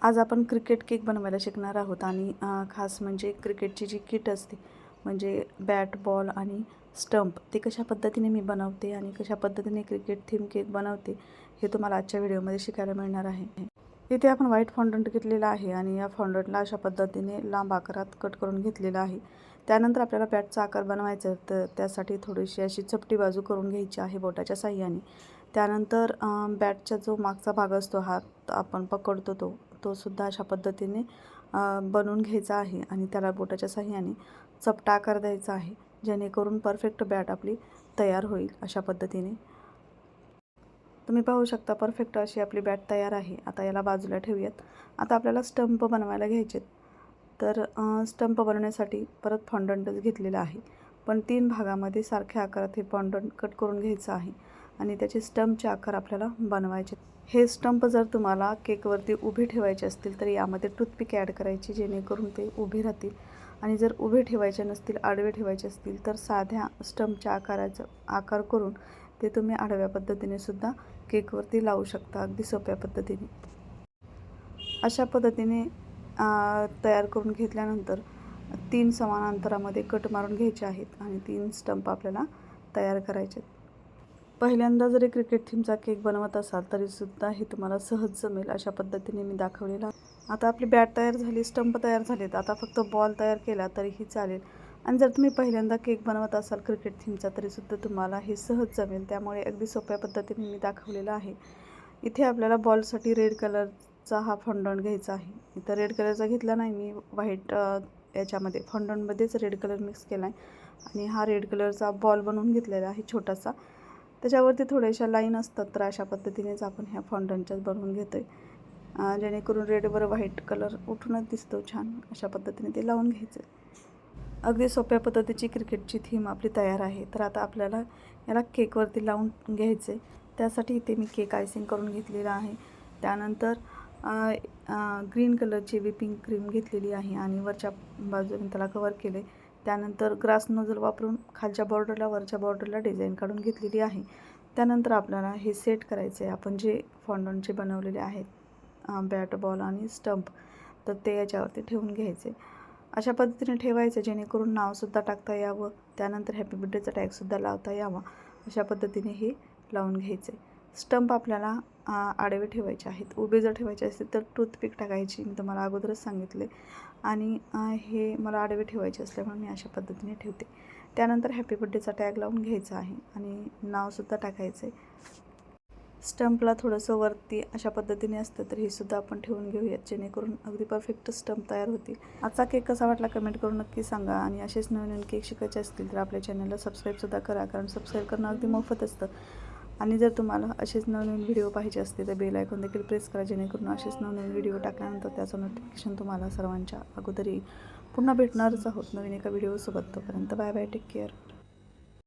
आज आपण cricket cake बनवायला शिकणार आहोत आणि खास म्हणजे क्रिकेटची जी किट असते म्हणजे बॅट बॉल आणि स्टंप ते कशा पद्धतीने मी बनवते आणि कशा पद्धतीने क्रिकेट थीम केक बनवते हे तुम्हाला आजच्या व्हिडिओमध्ये शिकायला मिळणार आहे. इथे आपण व्हाईट फॉन्डंट घेतलेला आहे आणि या फॉन्डंटला अशा पद्धतीने लांब आकारात कट करून घेतलेला आहे. त्यानंतर आपल्याला बॅटचा आकार बनवायचा आहे तर त्यासाठी थोडीशी अशी चपटी बाजू करून घ्यायची आहे बोटाच्या साह्याने. त्यानंतर बॅटचा जो मागचा भाग असतो हात आपण पकडतो तो. तो सुद्धा अशा पद्धतीने बनवून घ्यायचा आहे आणि त्याला बोटाच्या साह्याने चपटा आकार द्यायचा आहे जेणेकरून परफेक्ट बॅट आपली तयार होईल अशा पद्धतीने. तुम्ही पाहू शकता परफेक्ट अशी आपली बॅट तयार आहे. आता याला बाजूला ठेवूयात. आता आपल्याला स्टंप बनवायला घ्यायचे तर स्टंप बनवण्यासाठी परत फॉन्डंटच घेतलेला आहे. पण तीन भागामध्ये सारख्या आकारात हे फॉन्डंट कट करून घ्यायचं आहे. आणि त्याचे स्टंपचे आकार आपल्याला बनवायचे. हे स्टंप जर तुम्हाला केकवरती उभे ठेवायचे असतील तर यामध्ये टूथपिक ॲड करायची जेणेकरून ते उभे राहतील. आणि जर उभे ठेवायचे नसतील आडवे ठेवायचे असतील तर साध्या स्टंपच्या आकाराचं आकार करून ते तुम्ही आडव्या पद्धतीने सुद्धा केकवरती लावू शकता अगदी सोप्या पद्धतीने. अशा पद्धतीने तयार करून घेतल्यानंतर तीन समान अंतरामध्ये कट मारून घ्यायचे आहेत आणि तीन स्टंप आपल्याला तयार करायचे आहेत. पहिल्यांदा जरी क्रिकेट थीमचा केक बनवत असाल तरीसुद्धा हे तुम्हाला सहज जमेल अशा पद्धतीने मी दाखवलेला आता आपली बॅट तयार झाली स्टंप तयार झालेत. आता फक्त बॉल तयार केला तरीही चालेल. आणि जर तुम्ही पहिल्यांदा केक बनवत असाल क्रिकेट थीमचा तरीसुद्धा तुम्हाला हे सहज जमेल. त्यामुळे अगदी सोप्या पद्धतीने मी दाखवलेलं आहे. इथे आपल्याला बॉलसाठी रेड कलरचा हा फॉन्डंट घ्यायचा आहे. इथं रेड कलरचा घेतला नाही मी व्हाईट याच्यामध्ये. फॉन्डंटमध्येच रेड कलर मिक्स केला आहे आणि हा रेड कलरचा बॉल बनवून घेतलेला आहे छोटासा. त्याच्यावरती थोड्याशा लाईन असतात तर अशा पद्धतीनेच आपण ह्या फाउंडनच्याच बनवून घेतो आहे जेणेकरून रेडवर व्हाईट कलर उठूनच दिसतो छान अशा पद्धतीने ते लावून घ्यायचं अगदी सोप्या पद्धतीची क्रिकेटची थीम आपली तयार आहे. तर आता आपल्याला याला केकवरती लावून घ्यायचे त्यासाठी इथे मी केक आयसिंग करून घेतलेला आहे. त्यानंतर ग्रीन कलरची विपिंग क्रीम घेतलेली आहे आणि वरच्या बाजूने त्याला कवर केले त्यानंतर ग्रास नोझल वापरून खालच्या बॉर्डरला वरच्या बॉर्डरला डिझाईन काढून घेतलेली आहे. त्यानंतर आपल्याला हे सेट करायचे आहे आपण जे फॉन्डॉनचे बनवलेले आहेत बॅट बॉल आणि स्टंप तर ते याच्यावरती ठेवून घ्यायचे. अशा पद्धतीने ठेवायचं जेणेकरून नावसुद्धा टाकता यावं. त्यानंतर हॅपी बड्डेचा टॅगसुद्धा लावता यावा. अशा पद्धतीने हे लावून घ्यायचे. स्टंप आपल्याला आडवे ठेवायचे आहेत. उभे जर ठेवायचे असतील तर टूथपिक टाकायची. मी तुम्हाला अगोदरच सांगितले. आणि हे मला आडवे ठेवायचे असल्यामुळे मी अशा पद्धतीने ठेवते. त्यानंतर हॅपी बड्डेचा टॅग लावून घ्यायचा आहे. आणि नावसुद्धा टाकायचं आहे स्टंपला थोडंसं वरती अशा पद्धतीने असतं तर हे सुद्धा आपण ठेवून घेऊयात. जेणेकरून अगदी परफेक्ट स्टंप तयार होतील. आजचा केक कसा वाटला कमेंट करून नक्की सांगा. आणि असेच नवीन नवीन केक शिकायचे असतील तर आपल्या चॅनलला सबस्क्राईबसुद्धा करा. कारण सबस्क्राईब करणं अगदी मोफत असतं. आणि जर तुम्हाला असेच नवनवीन व्हिडिओ पाहिजे असते तर बेल आयकॉन देखील प्रेस करा जेणेकरून असेच नवनवीन व्हिडिओ टाकल्यानंतर त्याचं नोटिफिकेशन तुम्हाला सर्वांच्या अगोदर पुन्हा भेटणारच आहोत नवीन एका व्हिडिओसोबत. तोपर्यंत बाय बाय टेक केअर